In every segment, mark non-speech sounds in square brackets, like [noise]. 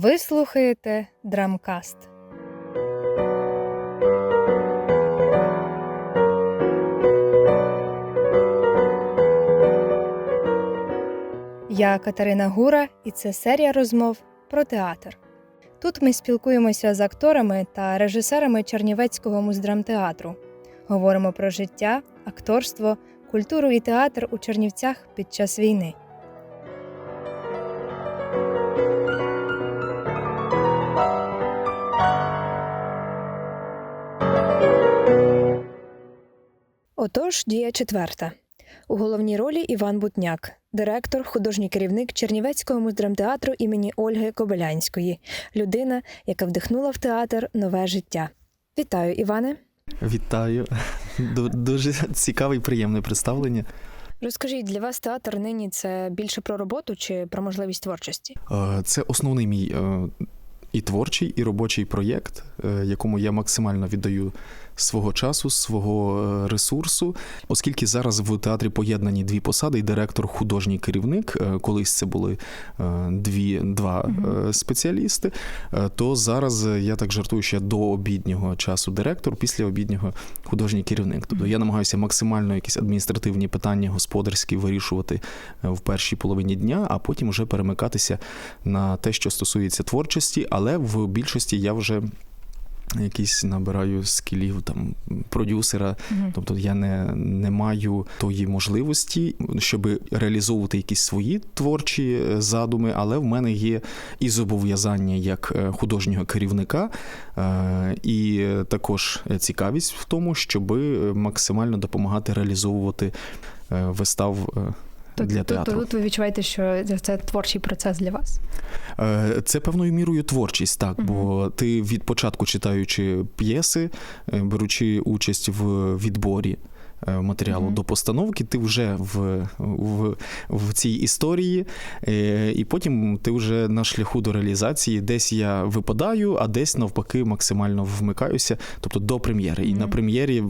Ви слухаєте Драмкаст. Я Катерина Гура, і це серія розмов про театр. Тут ми спілкуємося з акторами та режисерами Чернівецького муздрамтеатру. Говоримо про життя, акторство, культуру і театр у Чернівцях під час війни. Отож, дія четверта. У головній ролі Іван Бутняк, директор, художній керівник Чернівецького муздрамтеатру імені Ольги Кобилянської, людина, яка вдихнула в театр нове життя. Вітаю, Іване. Вітаю. [laughs] Дуже цікаве і приємне представлення. Розкажіть, для вас театр нині це більше про роботу чи про можливість творчості? Е, Це основний мій е, і творчий, і робочий проєкт, е, якому я максимально віддаю свого часу, свого е, ресурсу, оскільки зараз в театрі поєднані дві посади: і директор, художній керівник. е, Колись це були е, дві, два е, спеціалісти. То зараз я так жартую, що я до обіднього часу директор, після обіднього художній керівник. Тобто я намагаюся максимально якісь адміністративні питання господарські вирішувати в першій половині дня, а потім вже перемикатися на те, що стосується творчості, але в більшості я вже. Якісь набираю скілів там продюсера, тобто я не, не маю тої можливості, щоб реалізовувати якісь свої творчі е, задуми, але в мене є і зобов'язання як е, художнього керівника, е, і також цікавість в тому, щоб максимально допомагати реалізовувати вистав. Е, Для театру. тут ви відчуваєте, що це творчий процес для вас. Е, Це певною мірою творчість, так, бо ти від початку читаючи п'єси, е, беручи участь в відборі. Е, Матеріалу Мгм. до постановки, ти вже в, в, в цій історії, е, і потім ти вже на шляху до реалізації. Десь я випадаю, а десь навпаки максимально вмикаюся, тобто до прем'єри. І Мгм. на прем'єрі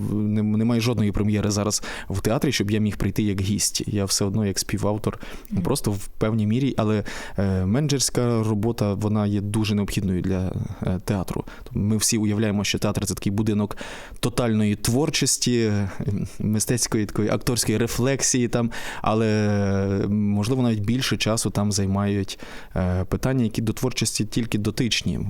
немає жодної прем'єри зараз в театрі, щоб я міг прийти як гість. Я все одно як співавтор, Мгм. просто в певній мірі, але е, менеджерська робота вона є дуже необхідною для театру. Ми всі уявляємо, що театр це такий будинок тотальної творчості, мистецької такої акторської рефлексії, там, але можливо навіть більше часу там займають е, питання, які до творчості тільки дотичні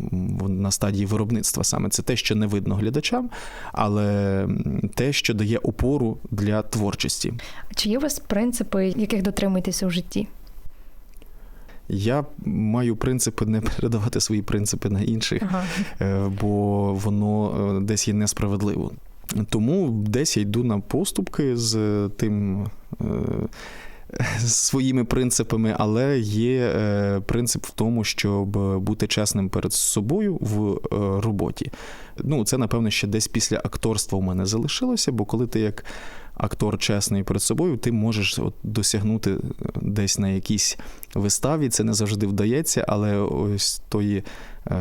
на стадії виробництва. Саме це те, що не видно глядачам, але те, що дає опору для творчості. Чи є у вас принципи, яких дотримуєтеся у житті? Я маю принципи не передавати свої принципи на інших, Ага. е, бо воно е, десь є несправедливо. Тому десь я йду на поступки з е, тим. е, [laughs] Своїми принципами, але є е, принцип в тому, щоб бути чесним перед собою в роботі. Ну, це, напевно, ще десь після акторства у мене залишилося, бо коли ти як актор чесний перед собою, ти можеш от досягнути е, десь на якійсь виставі. Це не завжди вдається, але ось тої е,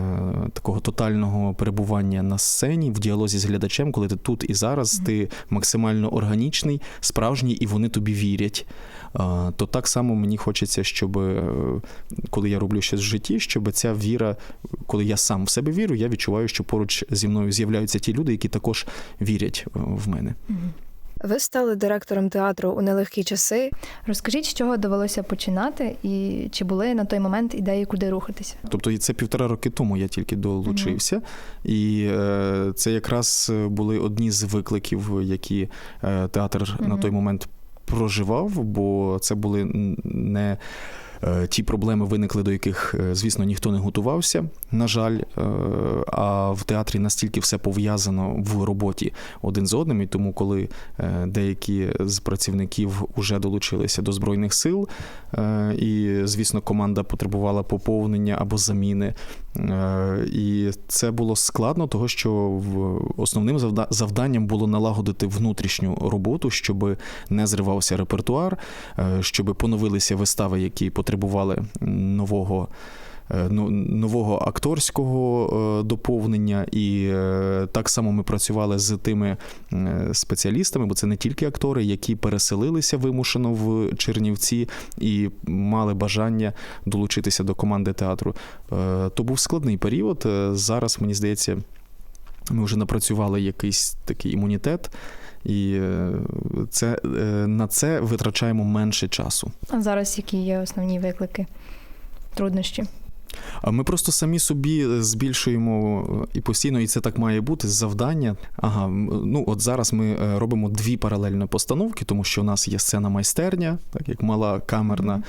такого тотального перебування на сцені в діалозі з глядачем, коли ти тут і зараз, ти максимально органічний, справжній, і вони тобі вірять. Е, то так само мені хочеться, щоб е, коли я роблю щось в житті, щоб ця віра, коли я сам в себе вірю, я відчуваю, що поруч зі мною з'являються ті люди, які також вірять е, в мене. Ви стали директором театру у нелегкі часи. Розкажіть, з чого довелося починати, і чи були на той момент ідеї, куди рухатися? Тобто це півтора роки тому я тільки долучився, і е, це якраз були одні з викликів, які е, театр на той момент проживав, бо це були не. Е, Ті проблеми виникли, до яких, е, звісно, ніхто не готувався, на жаль. Е, А в театрі настільки все пов'язано в роботі один з одним, і тому, коли деякі з працівників вже долучилися до збройних сил, і, звісно, команда потребувала поповнення або заміни. Е, І це було складно, того що основним завданням було налагодити внутрішню роботу, щоб не зривався репертуар, е, щоб поновилися вистави, які потребували нового нового акторського е, доповнення, і е, так само ми працювали з тими е, спеціалістами, бо це не тільки актори, які переселилися вимушено в Чернівці і мали бажання долучитися до команди театру. Е, То був складний період. Е, Зараз, мені здається, ми вже напрацювали якийсь такий імунітет, і е, це, е, на це витрачаємо менше часу. А зараз які є основні виклики, труднощі? А ми просто самі собі збільшуємо е, і постійно, і це так має бути завдання. Ага, ну от зараз ми е, робимо дві паралельні постановки, тому що у нас є сцена майстерня, так як мала камерна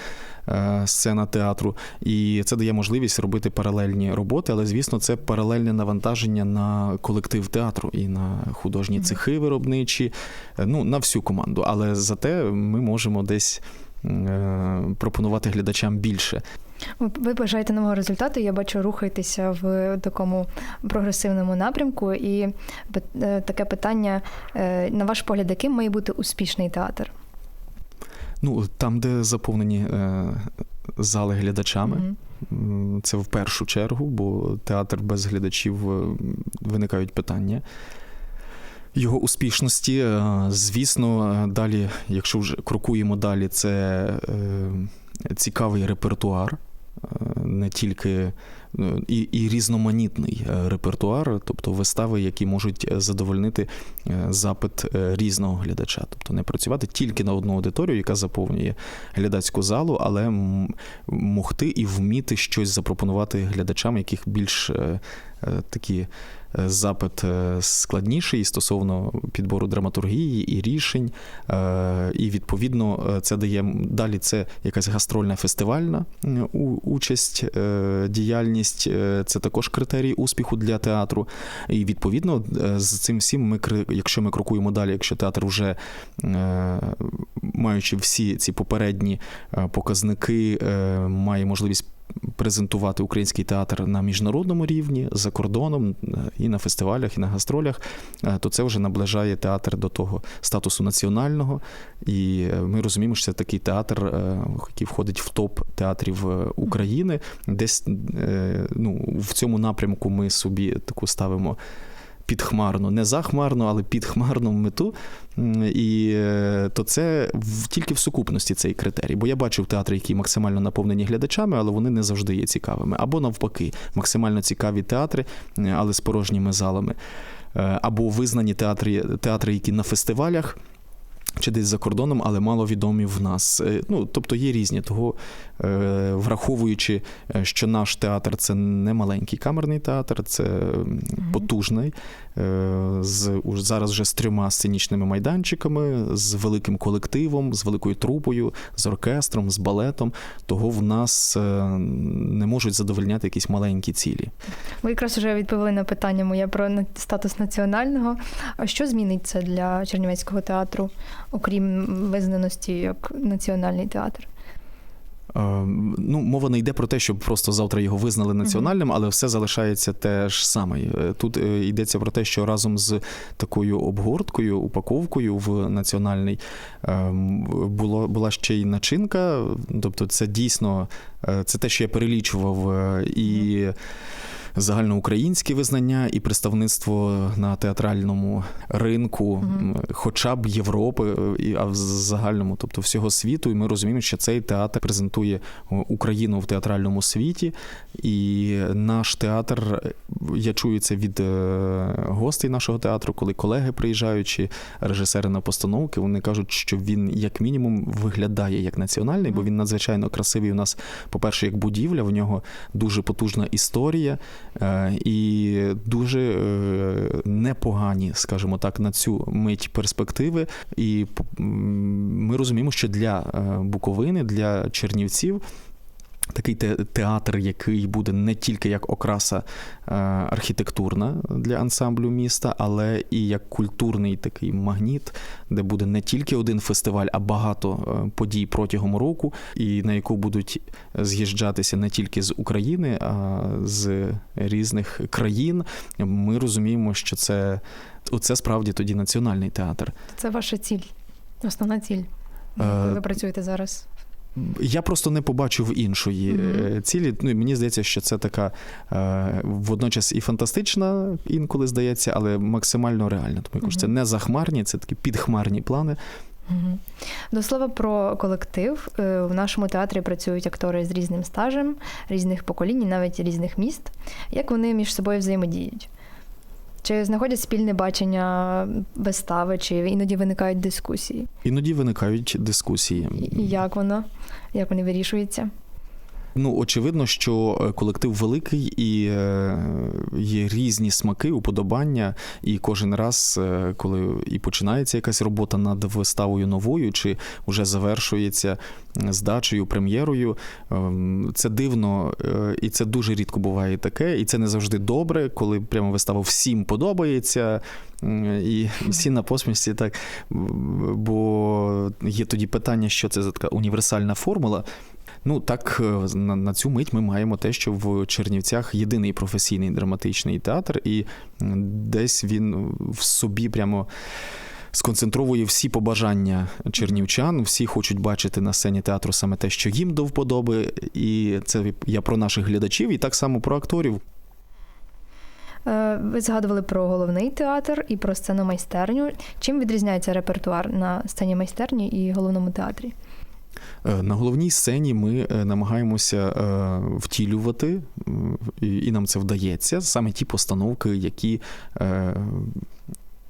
е, сцена театру, і це дає можливість робити паралельні роботи. Але звісно, це паралельне навантаження на колектив театру і на художні цехи виробничі, е, ну на всю команду. Але зате ми можемо десь. е, Пропонувати глядачам більше. Ви- бажаєте нового результату. Я бачу, рухаєтеся в такому прогресивному напрямку. І е, таке питання: е, на ваш погляд, яким має бути успішний театр? Ну, там, де заповнені е, зали глядачами, м, це в першу чергу, бо театр без глядачів е, виникають питання. Його успішності, звісно, далі, якщо вже крокуємо далі, це е, цікавий репертуар, не тільки е, і, і різноманітний е, репертуар, тобто вистави, які можуть е, задовольнити е, запит різного глядача, тобто не працювати тільки на одну аудиторію, яка заповнює глядацьку залу, але могти і вміти щось запропонувати глядачам, яких більш такі. е, Запит е, складніший стосовно підбору драматургії і рішень, Е, і відповідно е, це дає далі. Це якась гастрольна фестивальна е, участь, е, діяльність. е, Це також критерій успіху для театру. І відповідно е, з цим всім ми якщо ми крокуємо далі, якщо театр вже е, маючи всі ці попередні е, показники, е, має можливість. Презентувати український театр на міжнародному рівні за кордоном е, і на фестивалях, і на гастролях, е, то це вже наближає театр до того статусу національного. І е, ми розуміємо, що це такий театр, який входить в топ театрів України. Десь ну, в цьому напрямку ми собі таку ставимо. Підхмарну, не захмарну, але підхмарну мету. І е, то це в, тільки в сукупності цей критерій. Бо я бачив театри, які максимально наповнені глядачами, але вони не завжди є цікавими. Або навпаки, максимально цікаві театри, але з порожніми залами. Е, Або визнані театри, театри, які на фестивалях. Чи десь за кордоном, але мало відомі в нас. Е, Ну, тобто є різні. Того, е, враховуючи, е, що наш театр це не маленький камерний театр, це потужний. З зараз вже з трьома сценічними майданчиками, з великим колективом, з великою трупою, з оркестром, з балетом. Того в нас не можуть задовольняти якісь маленькі цілі. Ви якраз вже відповіли на питання моє про статус національного. А що змінить це для Чернівецького театру, окрім визнаності як національний театр? Е, Ну, мова не йде про те, щоб просто завтра його визнали національним, але все залишається те ж саме. Е, Тут е, йдеться про те, що разом з такою обгорткою, упаковкою в національний е, було, була ще й начинка. Тобто, це дійсно це те, що я перелічував, і загальноукраїнське визнання, і представництво на театральному ринку, м, хоча б Європи, е, а в загальному, тобто всього світу. І ми розуміємо, що цей театр презентує Україну в театральному світі, і наш театр, е, я чую це від е, гостей нашого театру, коли колеги приїжджають, чи режисери на постановки, вони кажуть, що він як мінімум виглядає як національний, бо він надзвичайно красивий. У нас, по-перше, як будівля, в нього дуже потужна історія е, і дуже е, непогані, скажімо так, на цю мить перспективи. І ми розуміємо, що для е, Буковини, для Чернівців. Такий театр, який буде не тільки як окраса е, архітектурна для ансамблю міста, але і як культурний такий магніт, де буде не тільки один фестиваль, а багато е, подій протягом року, і на яку будуть з'їжджатися не тільки з України, а з різних країн. Ми розуміємо, що це, це справді тоді національний театр. Це ваша ціль, основна ціль. Е, Ви працюєте зараз Я просто не побачив іншої е, цілі. Ну і мені здається, що це така е, водночас і фантастична, інколи здається, але максимально реальна. Тому я кажу, це не захмарні, це такі підхмарні плани. До слова про колектив. Е, В нашому театрі працюють актори з різним стажем, різних поколінь, навіть різних міст. Як вони між собою взаємодіють? Чи знаходять спільне бачення вистави, чи іноді виникають дискусії? Іноді виникають дискусії. І як воно? Як вони вирішуються? Ну, очевидно, що е, колектив великий і е, є різні смаки, уподобання. І кожен раз, е, коли і починається якась робота над виставою новою, чи вже завершується здачею, прем'єрою, ем, це дивно, і це дуже рідко буває таке, і це не завжди добре, коли прямо вистава всім подобається. І [laughs] всі на посмішці так, бо є тоді питання, що це за така універсальна формула. Ну так е, на, на цю мить ми маємо те, що в Чернівцях єдиний професійний драматичний театр, і десь він в собі прямо. Сконцентровує всі побажання чернівчан, всі хочуть бачити на сцені театру саме те, що їм до вподоби, і це я про наших глядачів, і так само про акторів. Е, Ви згадували про головний театр і про сцену майстерню. Чим відрізняється репертуар на сцені майстерні і головному театрі? Е, На головній сцені ми е, намагаємося е, втілювати, і і нам це вдається, саме ті постановки, які.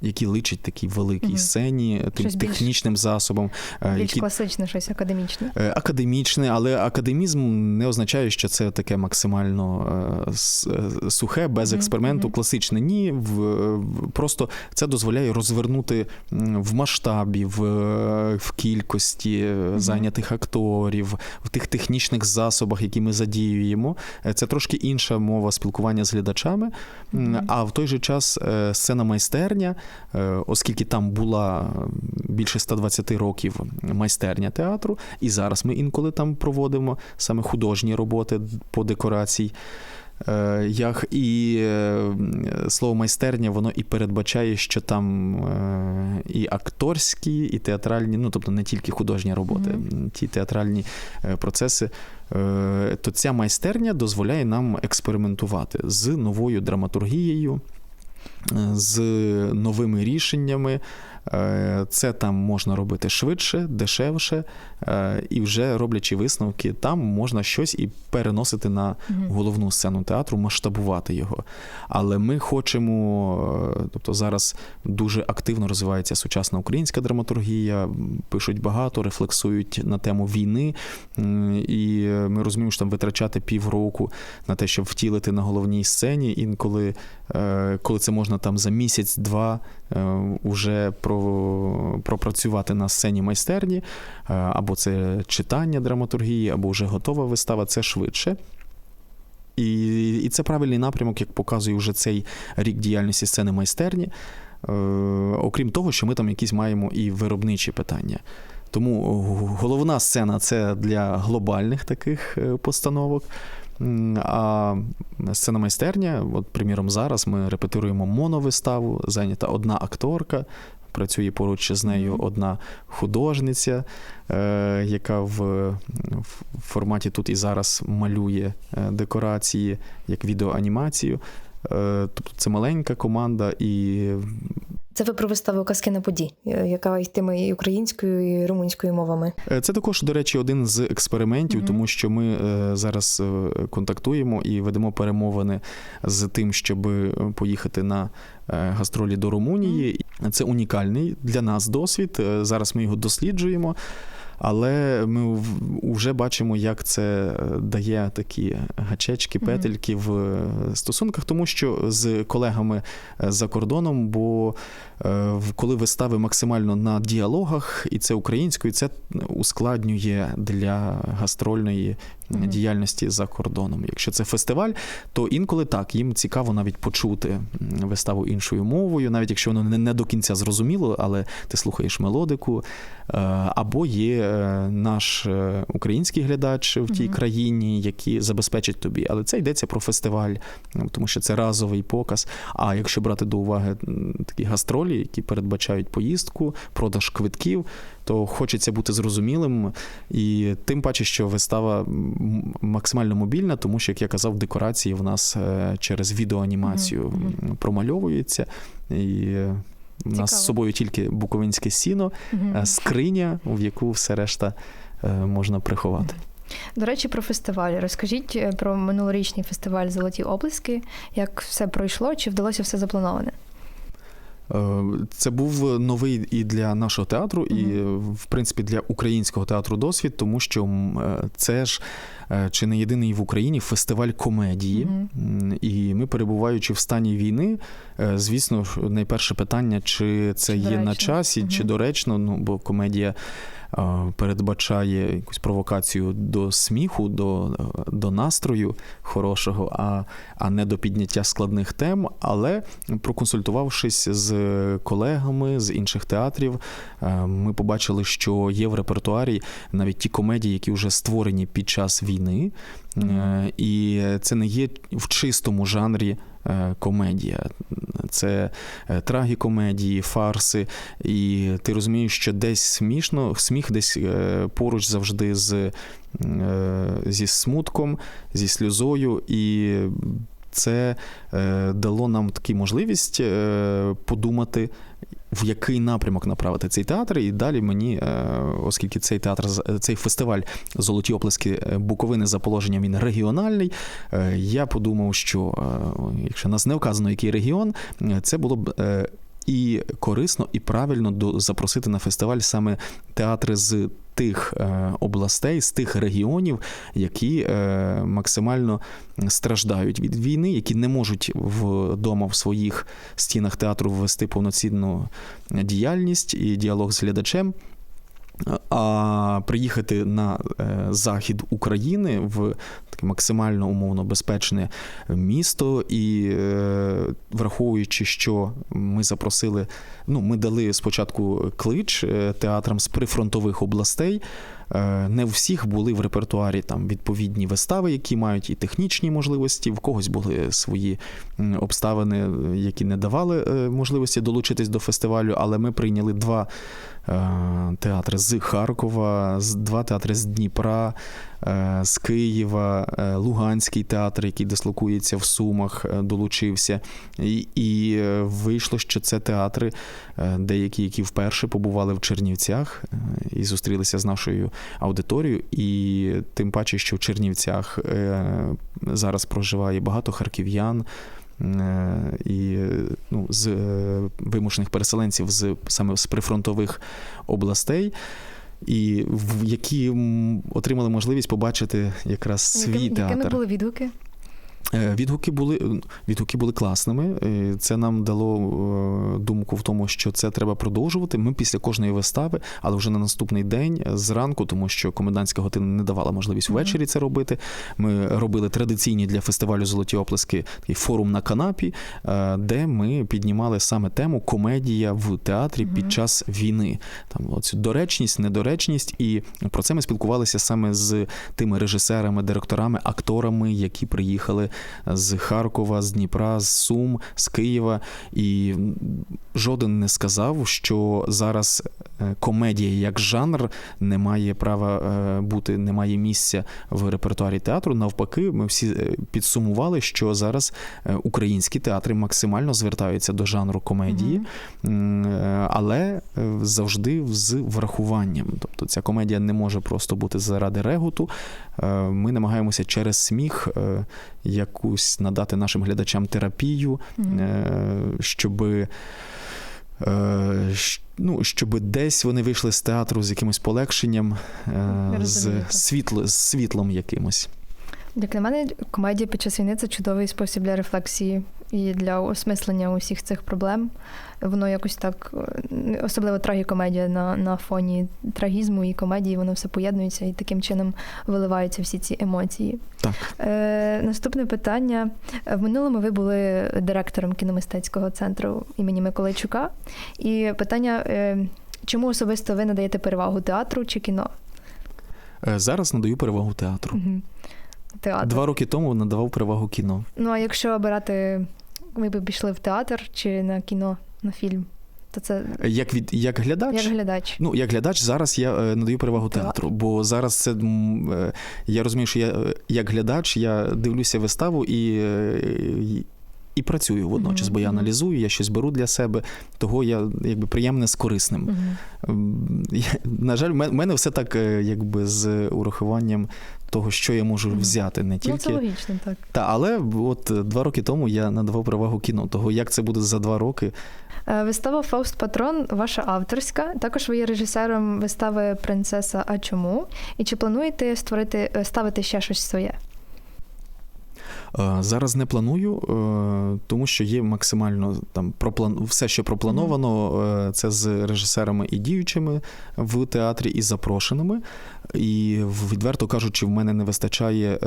Е, Які личать такій великій Мгм. сцені, тим Щось більш- технічним засобом, е, Більш які класичне, щось академічне. Е, Академічне, але академізм не означає, що це таке максимально е, е, сухе, без експерименту, мгм. класичне. Ні, в, просто це дозволяє розвернути в масштабі, в, е, в кількості е, зайнятих акторів, в тих технічних засобах, які ми задіюємо. Е, Це трошки інша мова спілкування з глядачами. А в той же час е, сцена майстерня, е, оскільки там була більше 120 років майстерня театру, і зараз ми інколи там проводимо саме художні роботи по декорації. Е, Як і е, слово майстерня, воно і передбачає, що там е, і акторські, і театральні, ну тобто не тільки художні роботи, Мгм. ті театральні е, процеси, е, то ця майстерня дозволяє нам експериментувати з новою драматургією, е, з новими рішеннями. Е, Це там можна робити швидше, дешевше, е, і вже роблячи висновки, там можна щось і переносити на головну сцену театру, масштабувати його. Але ми хочемо, е, тобто зараз дуже активно розвивається сучасна українська драматургія, пишуть багато, рефлексують на тему війни, і ми розуміємо, що там витрачати півроку на те, щоб втілити на головній сцені, інколи коли це можна там за місяць-два уже пропрацювати на сцені майстерні, е, або це читання драматургії, або вже готова вистава, це швидше. І, і це правильний напрямок, як показує вже цей рік діяльності сцени майстерні. Е, окрім того, що ми там якісь маємо і виробничі питання. Тому головна сцена це для глобальних таких е, постановок. А сцена майстерня, от, приміром, зараз ми репетируємо моновиставу, зайнята одна акторка. Працює поруч з нею одна художниця, е, яка в, в форматі тут і зараз малює е, декорації як відеоанімацію. Е, Тобто це маленька команда, і Це ви про виставу казки на поді, е, яка йтиме і українською, і румунською мовами. Е, Це також, до речі, один з експериментів, Мгм. тому що ми е, зараз контактуємо і ведемо перемовини з тим, щоб поїхати на гастролі до Румунії. Це унікальний для нас досвід. Зараз ми його досліджуємо. Але ми вже бачимо, як це е, дає такі гачечки, петельки в е, стосунках, тому що з колегами е, за кордоном, бо коли вистави максимально на діалогах, і це українською, це ускладнює для гастрольної Діяльності за кордоном. Якщо це фестиваль, то інколи так, їм цікаво навіть почути виставу іншою мовою, навіть якщо воно не, до кінця зрозуміло, але ти слухаєш мелодику. Е, Або є е, наш е, український глядач в тій Мгм. країні, які забезпечать тобі. Але це йдеться про фестиваль, тому що це разовий показ. А якщо брати до уваги такі гастролі, які передбачають поїздку, продаж квитків, то хочеться бути зрозумілим. І тим паче, що вистава максимально мобільна, тому що, як я казав, декорації в нас е, через відеоанімацію м, промальовуються. І е, у нас з собою тільки буковинське сіно, е, скриня, в яку все решта е, можна приховати. До речі, про фестиваль. Розкажіть е, про минулорічний фестиваль Золоті облиски. Як все пройшло, чи вдалося все заплановане? Е, Це був новий і для нашого театру, і в принципі для українського театру досвід, тому що е, це ж е, чи не єдиний в Україні фестиваль комедії. І ми, перебуваючи в стані війни, звісно, найперше питання, чи це є на часі, чи доречно. Ну бо комедія передбачає якусь провокацію до сміху, до, е, до настрою хорошого, а, а не до підняття складних тем. Але проконсультувавшись з колегами з інших театрів, е, ми побачили, що є в репертуарі навіть ті комедії, які вже створені під час війни. Е, І це не є в чистому жанрі е, комедія. Це е, трагікомедії, фарси. І ти розумієш, що десь смішно, сміх десь е, поруч завжди з, е, зі смутком, зі сльозою. І це е, дало нам таку можливість е, подумати. В який напрямок направити цей театр, і далі мені, е, оскільки цей театр, цей фестиваль Золоті оплески Буковини за положенням він регіональний, е, я подумав, що е, якщо нас не вказано, який регіон, це було б і корисно, і правильно запросити на фестиваль саме театри з тих е, областей, з тих регіонів, які е, максимально страждають від війни, які не можуть вдома в своїх стінах театру ввести повноцінну діяльність і діалог з глядачем. А приїхати на е, захід України в таке максимально умовно безпечне місто, і е, враховуючи, що ми запросили, ну ми дали спочатку клич е, театрам з прифронтових областей. Не у всіх були в репертуарі там відповідні вистави, які мають і технічні можливості. В когось були свої обставини, які не давали можливості долучитись до фестивалю. Але ми прийняли два театри з Харкова, два театри з Дніпра, е, з Києва, е, Луганський театр, який дислокується в Сумах, е, долучився. І, і е, вийшло, що це театри, е, деякі, які вперше побували в Чернівцях е, і зустрілися з нашою аудиторією. І тим паче, що в Чернівцях е, зараз проживає багато харків'ян. Е, І ну, з е, вимушених переселенців з саме з прифронтових областей, і в які отримали можливість побачити якраз свій Яким, театр. Якими були відгуки? Е, Відгуки були, відгуки були класними. Е, Це нам дало е, думку в тому, що це треба продовжувати. Ми після кожної вистави, але вже на наступний день е, зранку, тому що комендантська година не давала можливість ввечері це робити. Ми робили традиційні для фестивалю Золоті оплески такий форум на канапі, е, де ми піднімали саме тему комедія в театрі під час війни. Там оцю доречність, недоречність, і про це ми спілкувалися саме з тими режисерами, директорами, акторами, які приїхали з Харкова, з Дніпра, з Сум, з Києва. І жоден не сказав, що зараз е, комедія як жанр не має права е, бути, не має місця в репертуарі театру. Навпаки, ми всі е, підсумували, що зараз українські театри максимально звертаються до жанру комедії. Але завжди з врахуванням. Тобто ця комедія не може просто бути заради реготу. Ми намагаємося через сміх е, якусь надати нашим глядачам терапію, Мгм. щоб. Ну, щоб десь вони вийшли з театру з якимось полегшенням, е, з, світло, з світлом якимось. Як на мене, комедія під час війни це чудовий спосіб для рефлексії і для осмислення усіх цих проблем. Воно якось так, особливо трагікомедія на, на фоні трагізму і комедії, воно все поєднується і таким чином виливаються всі ці емоції. Так. Е, наступне питання. В минулому ви були директором кіномистецького центру імені Миколайчука. І питання: е, чому особисто ви надаєте перевагу театру чи кіно? Е, Зараз надаю перевагу театру. Мгм. Театр. Два роки тому надавав перевагу кіно. Ну, а якщо обирати, ви б пішли в театр чи на кіно, на фільм? То це Як від як глядач, як глядач. Ну, як глядач, зараз я е, надаю перевагу Театр. театру, бо зараз це е, я розумію, що я е, як глядач я дивлюся виставу і. І працюю водночас, бо я аналізую, я щось беру для себе, того я якби приємне з корисним. Мгм. М, я- На жаль, в мене все так, е, якби з урахуванням того, що я можу взяти, не Ну, це логічно, так. та, але от е, два роки тому я надавав перевагу кіно. Того як це буде за два роки, Е, Вистава Фауст Патрон ваша авторська. Також ви є режисером вистави Принцеса А чому? І чи плануєте створити ставити ще щось своє? Е, Зараз не планую, е, тому що є максимально там проплан... все, що проплановано, е, це з режисерами і діючими в театрі, і запрошеними. І відверто кажучи, в мене не вистачає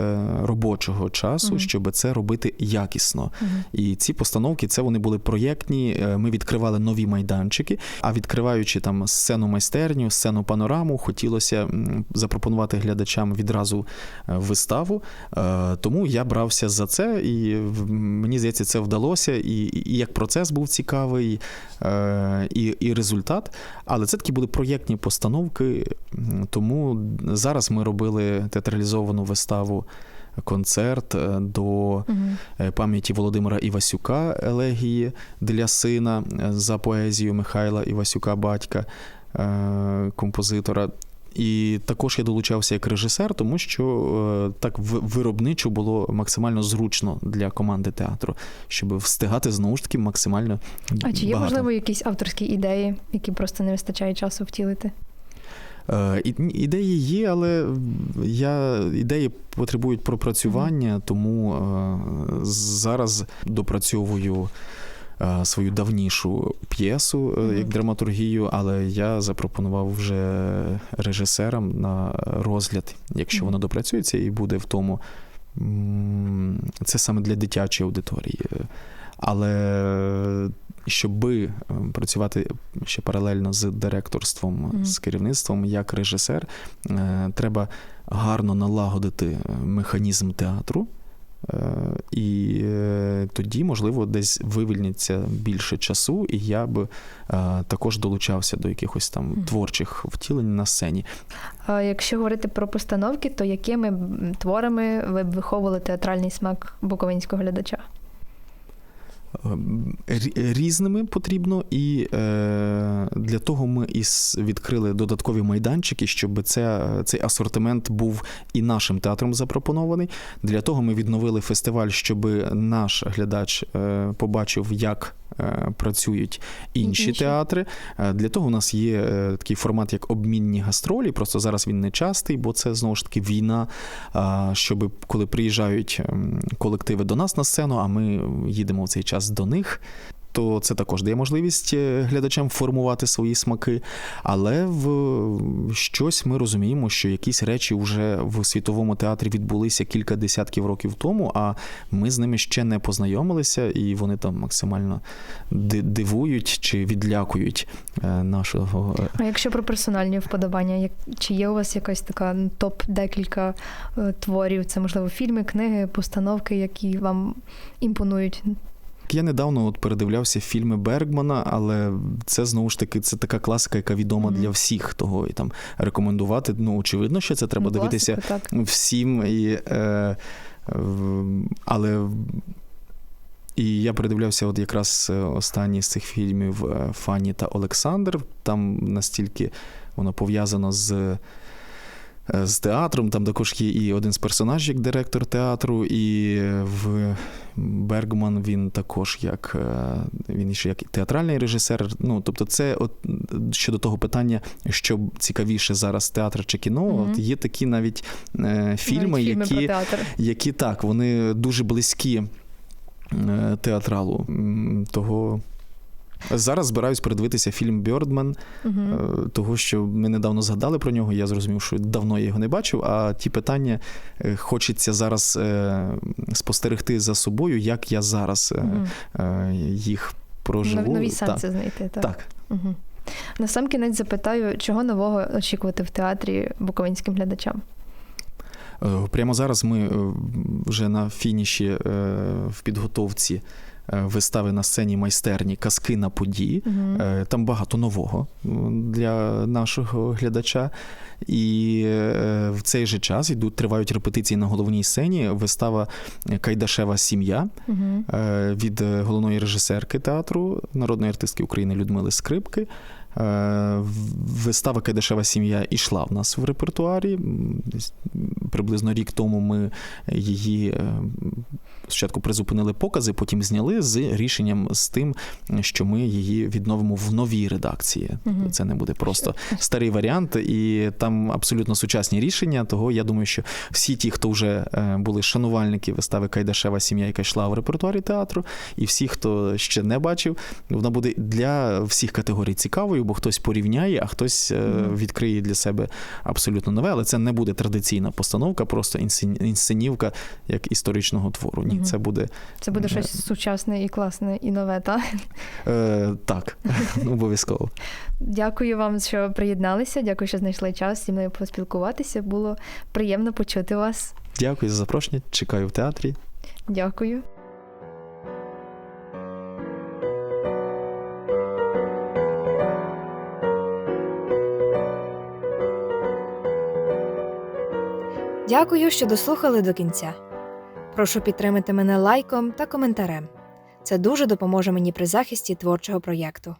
робочого часу, щоб це робити якісно. І ці постановки це вони були проєктні. Ми відкривали нові майданчики. А відкриваючи там сцену майстерню, сцену панораму, хотілося запропонувати глядачам відразу виставу. Тому я брався за це, і мені здається, це вдалося. І, і як процес був цікавий, е, і, і результат. Але це такі були проєктні постановки. Тому зараз ми робили театралізовану виставу. Концерт е, до е, пам'яті Володимира Івасюка елегії для сина за поезією Михайла Івасюка, батька композитора. І також я долучався як режисер, тому що е, так виробничо було максимально зручно для команди театру, щоб встигати знову ж таки максимально. А чи є багато. можливо якісь авторські ідеї, які просто не вистачає часу втілити? Е, Ідеї є, але я, ідеї потребують пропрацювання, тому е, зараз допрацьовую свою давнішу п'єсу е, Мгм. як драматургію, але я запропонував вже режисерам на розгляд, якщо Мгм. воно допрацюється і буде в тому. Це саме для дитячої аудиторії. Але щоби е, працювати ще паралельно з директорством, Мгм. з керівництвом, як режисер, е, треба гарно налагодити е, механізм театру. Е, І е, тоді, можливо, десь вивільниться більше часу, і я б е, також долучався до якихось там творчих втілень на сцені. А якщо говорити про постановки, то якими творами ви б виховували театральний смак буковинського глядача? Е, рі- Різними потрібно, і е, для того ми і відкрили додаткові майданчики, щоб це, цей асортимент був і нашим театром запропонований. Для того ми відновили фестиваль, щоб наш глядач е, побачив, як е, працюють інші, Інші. театри. Е, Для того у нас є е, такий формат, як обмінні гастролі. Просто зараз він не частий, бо це знову ж таки війна. Щоб коли приїжджають ем, колективи до нас на сцену, а ми їдемо в цей час до них. То це також дає можливість е, глядачам формувати свої смаки. Але в щось ми розуміємо, що якісь речі вже в світовому театрі відбулися кілька десятків років тому, а ми з ними ще не познайомилися, і вони там максимально дивують чи відлякують е, нашого е, А якщо про персональні вподобання, чи є у вас якась така топ декілька творів? Це можливо фільми, книги, постановки, які вам імпонують? Я недавно от передивлявся фільми Бергмана, але це знову ж таки це така класика, яка відома Мгм. для всіх того і там рекомендувати. Ну очевидно, що це треба Ну, дивитися класика, так. всім. І, е, в- але і я передивлявся от якраз е, останній з цих фільмів е, Фані та Олександр. Там настільки воно пов'язано з. З театром там також є і один з персонажів, як директор театру, і в Бергман він також як е, він ще як театральний режисер. Ну тобто, це от щодо того питання, що цікавіше зараз театр чи кіно. Мгм. От є такі навіть е, фільми, Навіть фільми які про театр. які так, вони дуже близькі е, театралу. Того зараз збираюсь передивитися фільм Бьордмен, е, того, що ми недавно згадали про нього. Я зрозумів, що давно я його не бачив. А ті питання е, хочеться зараз е, спостерегти за собою, як я зараз е, їх проживу. Нові Так, знайти. Так. так. Угу. На сам кінець запитаю, чого нового очікувати в театрі буковинським глядачам? Прямо зараз ми вже на фініші в підготовці вистави на сцені майстерні Казки на події. Мгм. Е, Там багато нового для нашого глядача. І е, в цей же час йдуть тривають репетиції на головній сцені. Вистава Кайдашева сім'я е, від е, головної режисерки театру народної артистки України Людмили Скрипки. Е, Вистава Кайдашева сім'я ішла в нас в репертуарі. Приблизно рік тому ми її е, спочатку призупинили покази, потім зняли з рішенням з тим, що ми її відновимо в новій редакції. Мгм. Це не буде просто старий варіант, і там абсолютно сучасні рішення. Того я думаю, що всі ті, хто вже е, були шанувальники вистави Кайдашева сім'я, яка йшла в репертуарі театру, і всі, хто ще не бачив, вона буде для всіх категорій цікавою, бо хтось порівняє, а хтось е, відкриє для себе абсолютно нове. Але це не буде традиційна постановка, просто інсцен- інсценівка як історичного твору. Ні, це буде Це буде Е. щось сучасне і класне, і нове, так? е, так, [laughs] обов'язково. Дякую вам, що приєдналися. Дякую, що знайшли час зі мною поспілкуватися. Було приємно почути вас. Дякую за запрошення. Чекаю в театрі. Дякую. Дякую, що дослухали до кінця. Прошу підтримати мене лайком та коментарем. Це дуже допоможе мені при захисті творчого проєкту.